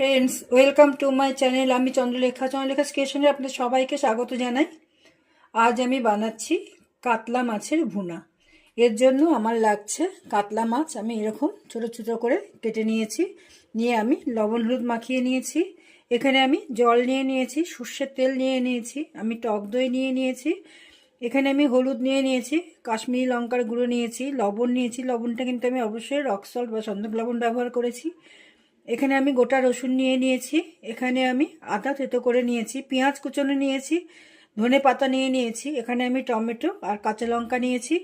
Friends welcome to my channel আমি চন্দ্রলেখা। চন্দ্রলেখা স্টেশনে আপনাদের সবাইকে স্বাগত জানাই। আজ আমি বানাচ্ছি কাতলা মাছের ভুনা। এর জন্য আমার লাগছে কাতলা মাছ। আমি এরকম ছোট ছোট করে কেটে নিয়েছি। নিয়ে আমি লবণ হলুদ মাখিয়ে নিয়েছি। এখানে আমি জল নিয়ে নিয়েছি, সর্ষের তেল নিয়ে নিয়েছি, আমি টক দই নিয়ে নিয়েছি। এখানে আমি হলুদ নিয়ে নিয়েছি, কাশ্মীরি লঙ্কার গুঁড়ো নিয়েছি, লবণ নিয়েছি। লবণটা কিন্তু আমি অবশ্যই রক সল্ট বা সন্দক লবণ ব্যবহার করেছি। এখানে আমি গোটা রসুন নিয়ে নিয়েছি, এখানে আমি আদা থেতো করে নিয়েছি, পেঁয়াজ কুচনো নিয়েছি, ধনে পাতা নিয়ে নিয়েছি, এখানে আমি টমেটো আর কাঁচা লঙ্কা নিয়েছি,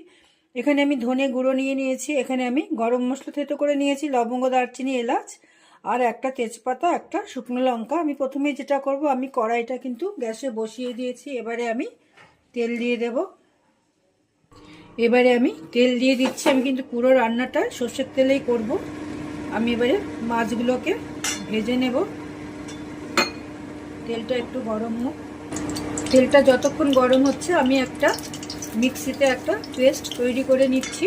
এখানে আমি ধনে গুঁড়ো নিয়ে নিয়েছি, এখানে আমি গরম মশলা থেতো করে নিয়েছি, লবঙ্গ, দারচিনি, এলাচ আর একটা তেজপাতা, একটা শুকনো লঙ্কা। আমি প্রথমে যেটা করব, আমি কড়াইটা কিন্তু গ্যাসে বসিয়ে দিয়েছি, এবারে আমি তেল দিয়ে দেব। এবারে আমি তেল দিয়ে দিচ্ছি, আমি কিন্তু পুরো রান্নাটা সর্ষের তেলেই করব। আমি এবারে মাছগুলোকে ভেজে নেব। তেলটা একটু গরম হোক। তেলটা যতক্ষণ গরম হচ্ছে, আমি একটা মিক্সিতে একটা পেস্ট তৈরি করে নিচ্ছি।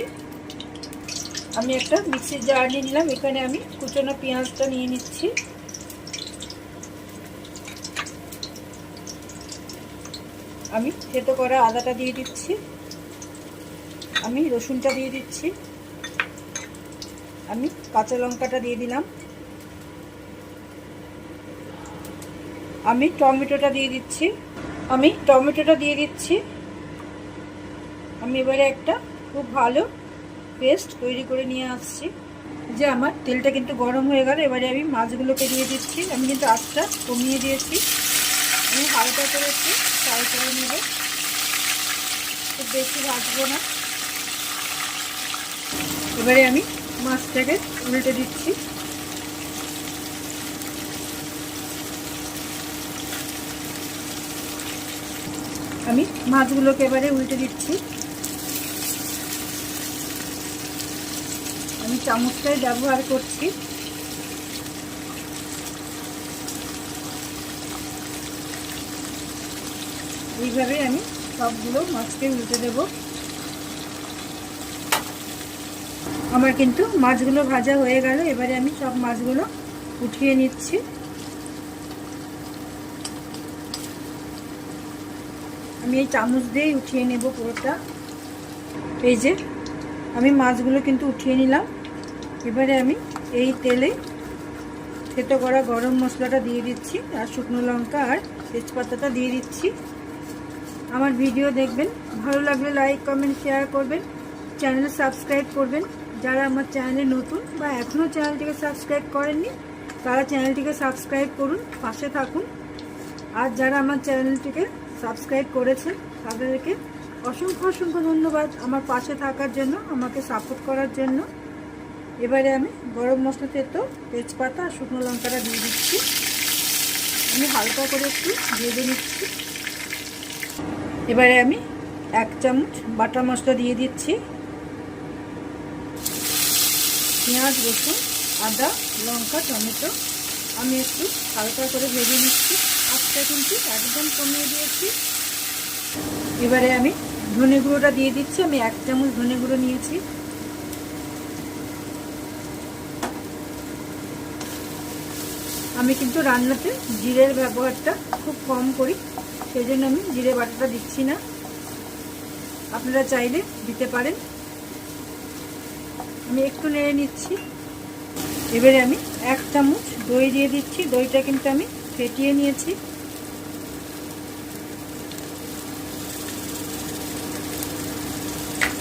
আমি একটা মিক্সির জার নিয়ে নিলাম। এখানে আমি কুচনো পেঁয়াজটা নিয়ে নিচ্ছি। আমি থেতো করা আদাটা দিয়ে দিচ্ছি। আমি রসুনটা দিয়ে দিচ্ছি। আমি কাঁচা লঙ্কাটা দিয়ে দিলাম। আমি টমেটোটা দিয়ে দিচ্ছি। আমি টমেটোটা দিয়ে দিচ্ছি। আমি এবারে একটা খুব ভালো পেস্ট তৈরি করে নিয়ে আসছি। যে আমার তেলটা কিন্তু গরম হয়ে গেল, এবারে আমি মাছগুলোকে দিয়ে দিচ্ছি। আমি কিন্তু আঁচটা কমিয়ে দিয়েছি। আমি হালকা করে একটু ফ্রাই করে নেব। খুব বেশি ভাজবো না। এবারে আমি মাছটাকে উল্টে দিচ্ছি। আমি মাছগুলোকে এবারে উল্টে দিচ্ছি। আমি চামচটাই ব্যবহার করছি। এইভাবে আমি সবগুলো মাছকে উল্টে দেবো। আমার কিন্তু মাছগুলো ভাজা হয়ে গেল। এবারে আমি সব মাছগুলো উঠিয়ে নিচ্ছি। আমি এই চামচ দিয়েই উঠিয়ে নেব পুরোটা। এই যে, আমি মাছগুলো কিন্তু উঠিয়ে নিলাম। এবারে আমি এই তেলে থেতো করা গরম মশলাটা দিয়ে দিচ্ছি, আর শুকনো লঙ্কা আর তেজপাতাটা দিয়ে দিচ্ছি। আমার ভিডিও দেখবেন, ভালো লাগলে লাইক কমেন্ট শেয়ার করবেন। চ্যানেল সাবস্ক্রাইব করবেন। যারা আমার চ্যানেলে নতুন বা এখনও চ্যানেলটিকে সাবস্ক্রাইব করেননি, তারা চ্যানেলটিকে সাবস্ক্রাইব করুন, পাশে থাকুন। আর যারা আমার চ্যানেলটিকে সাবস্ক্রাইব করেছেন, তাদেরকে অসংখ্য অসংখ্য ধন্যবাদ আমার পাশে থাকার জন্য, আমাকে সাপোর্ট করার জন্য। এবারে আমি গরম মশলা তেতো, তেজপাতা আর শুকনো লঙ্কাটা দিয়ে দিচ্ছি। আমি হালকা করে একটু ভেজে নিচ্ছি। এবারে আমি এক চামচ বাটা মশলা দিয়ে দিচ্ছি। পেঁয়াজ, রসুন, আদা, লঙ্কা, টমেটো। আমি একটু হালকা করে ভেজে নিচ্ছি। আজটা কিন্তু একদম কমিয়ে দিয়েছি। এবারে আমি ধনে গুঁড়োটা দিয়ে দিচ্ছি। আমি এক চামচ ধনে গুঁড়ো নিয়েছি। আমি কিন্তু রান্নাতে জিরের ব্যবহারটা খুব কম করি। সেই জন্য আমি জিরে বাটাটা দিচ্ছি না। আপনারা চাইলে দিতে পারেন। আমি একটু নেড়ে নিচ্ছি। এবারে আমি এক চামচ দই দিয়ে দিচ্ছি। দইটা কিন্তু আমি ফেটিয়ে নিয়েছি।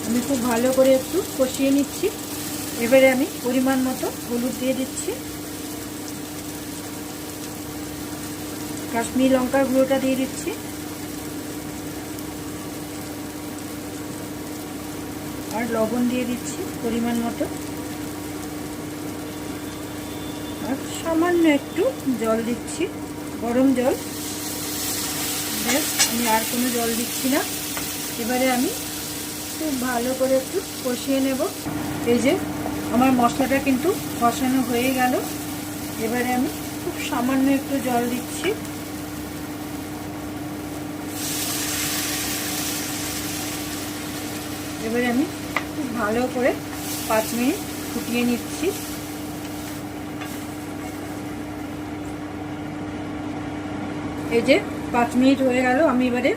আমি খুব ভালো করে একটু কষিয়ে নিচ্ছি। এবারে আমি পরিমাণ মতো হলুদ দিয়ে দিচ্ছি। কাশ্মীর লঙ্কার গুঁড়োটা দিয়ে দিচ্ছি। আর লবণ দিয়ে দিচ্ছি পরিমাণ মতো। আর সামান্য একটু জল দিচ্ছি, গরম জল। ব্যাস, আমি আর কোনো জল দিচ্ছি না। এবারে আমি খুব ভালো করে একটু কষিয়ে নেব। এই যে, আমার মশলাটা কিন্তু কষানো হয়ে গেল। এবারে আমি খুব সামান্য একটু জল দিচ্ছি। এবারে আমি খুব ভালো করে পাঁচ মিনিট ফুটিয়ে নিচ্ছি। এই যে পাঁচ মিনিট হয়ে গেল, আমি এবারে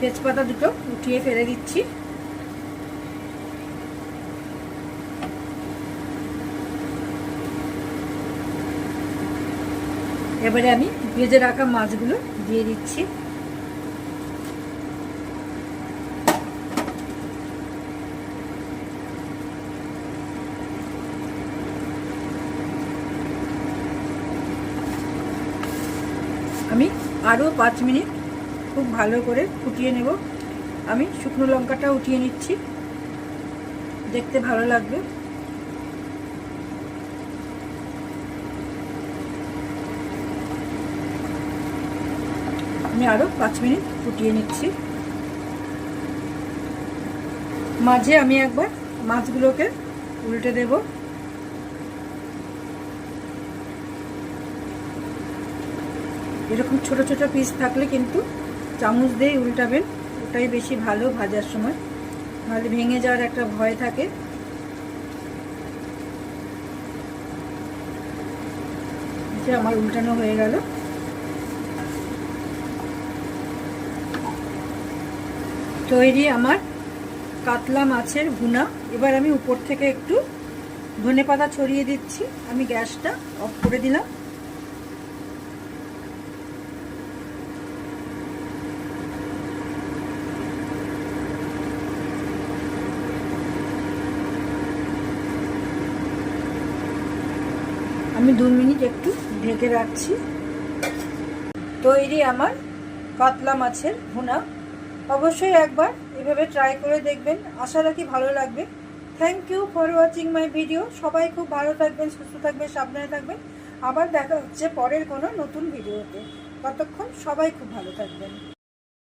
তেজপাতা দুটো উঠিয়ে ফেলে দিচ্ছি। এবারে আমি ভেজে রাখা মাছগুলো দিয়ে দিচ্ছি। আমি আরও পাঁচ মিনিট খুব ভালো করে ফুটিয়ে নেব। আমি শুকনো লঙ্কাটা উঠিয়ে নিচ্ছি। দেখতে ভালো লাগবে। আমি আরও পাঁচ মিনিট ফুটিয়ে নিচ্ছি। মাঝে আমি একবার মাছগুলোকে উল্টে দেব। এরকম ছোট ছোট পিস থাকলে কিন্তু চামচ দিয়ে উল্টাবেন। ওটাই বেশি ভালো ভাজার সময়। নাহলে ভেঙে যাওয়ার একটা ভয় থাকে। যে আমার উল্টানো হয়ে গেল। তৈরি আমার কাতলা মাছের ভুনা। এবার আমি উপর থেকে একটু ধনে পাতা ছড়িয়ে দিচ্ছি। আমি গ্যাসটা অফ করে দিলাম। আমি দু মিনিট একটু ঢেকে রাখছি। তৈরি আমার কাতলা মাছের ভুনা, অবশ্যই একবার এভাবে ট্রাই করে দেখবেন। আশা রাখি ভালো লাগবে। Thank you for watching my video সবাই খুব ভালো থাকবেন, সুস্থ থাকবেন, সাবধানে থাকবেন। আবার দেখা হচ্ছে পরের কোনো নতুন ভিডিওতে ততক্ষণ সবাই খুব ভালো থাকবেন।